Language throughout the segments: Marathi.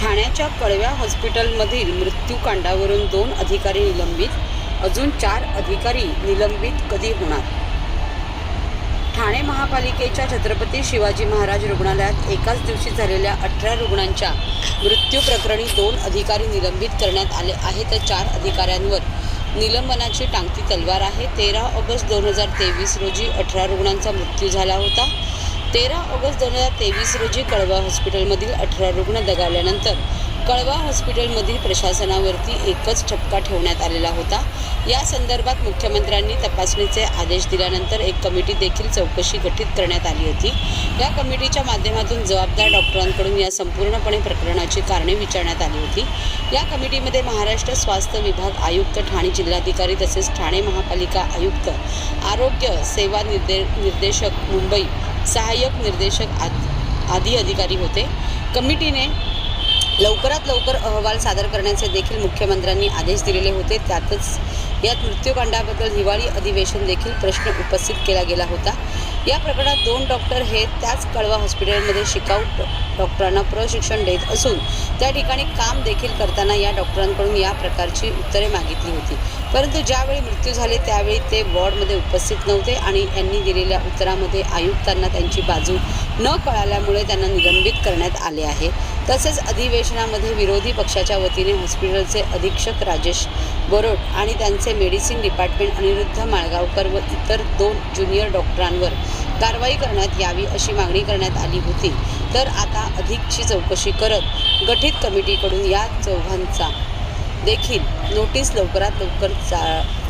ठाण्याच्या कळव्या हॉस्पिटलमधील मृत्यूकांडावरून दोन अधिकारी निलंबित अजून चार अधिकारी निलंबित कधी होणार? ठाणे महापालिकेच्या छत्रपती शिवाजी महाराज रुग्णालयात एकाच दिवशी झालेल्या अठरा रुग्णांच्या मृत्यू प्रकरणी दोन अधिकारी निलंबित करण्यात आले आहे तर चार अधिकाऱ्यांवर निलंबनाची टांगती तलवार आहे. तेरा ऑगस्ट दोन हजार तेवीस रोजी अठरा रुग्णांचा मृत्यू झाला होता. तेरा ऑगस्ट दोन हजार तेवीस रोजी कळवा हॉस्पिटलमधील अठरा रुग्ण दगावल्यानंतर कळवा हॉस्पिटलमधील प्रशासनावरती एकच ठपका ठेवण्यात आलेला होता. या संदर्भात मुख्यमंत्र्यांनी तपासणीचे आदेश दिल्यानंतर एक कमिटी देखील चौकशी गठीत करण्यात आली होती. या कमिटीच्या माध्यमातून जबाबदार डॉक्टरांकडून या संपूर्णपणे प्रकरणाची कारणे विचारण्यात आली होती. या कमिटीमध्ये महाराष्ट्र स्वास्थ्य विभाग आयुक्त ठाणे जिल्हाधिकारी तसेच ठाणे महापालिका आयुक्त आरोग्य सेवा निर्दे निर्देशक मुंबई सहाय्यक निर्देशक आद आदी अधिकारी होते. कमिटीने लवकरात लवकर अहवाल सादर करण्याचे देखील मुख्यमंत्र्यांनी आदेश दिलेले होते. त्यातच यात मृत्यूकांडाबद्दल हिवाळी अधिवेशन देखील प्रश्न उपस्थित केला गेला होता. या प्रकरणात दोन डॉक्टर हे त्याच कळवा हॉस्पिटलमध्ये शिकाऊ डॉक्टरांना प्रशिक्षण देत असून त्या ठिकाणी काम देखील करताना या डॉक्टरांकडून या प्रकारची उत्तरे मागितली होती. परंतु ज्यावेळी मृत्यू झाले त्यावेळी ते वॉर्डमध्ये उपस्थित नव्हते आणि यांनी दिलेल्या उत्तरामध्ये आयुक्तांना त्यांची बाजू न कळाल्यामुळे त्यांना निलंबित करण्यात आले आहे. तसेच अधिवेशनामध्ये विरोधी पक्षाच्या वतीने हॉस्पिटलचे अधीक्षक राजेश बरोड आणि त्यांचे मेडिसिन डिपार्टमेंट अनिरुद्ध माळगावकर व इतर दोन ज्युनियर डॉक्टरांवर कारवाई करण्यात यावी अशी मागणी करण्यात आली होती. तर आता अधिकची चौकशी करत गठीत कमिटीकडून या चौघांचा देखील नोटीस लवकरात लवकर जा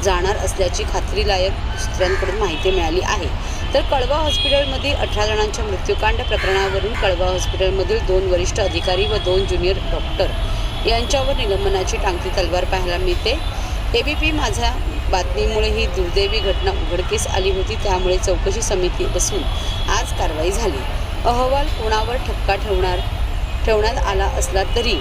जाणार असल्याची खात्रीलायक सूत्रांकडून माहिती मिळाली आहे. तर कळवा हॉस्पिटलमध्ये अठरा जणांच्या मृत्यूकांड प्रकरणावरून कळवा हॉस्पिटलमधील दोन वरिष्ठ अधिकारी व दोन ज्युनियर डॉक्टर यांच्यावर निलंबनाची टांगती तलवार पाहायला मिळते. ए बी पी माझ्या बातमीमुळे ही दुर्दैवी घटना उघडकीस आली होती त्यामुळे चौकशी समिती बसून आज कारवाई झाली. अहवाल कोणावर ठपका ठेवणार ठेवण्यात आला असला तरी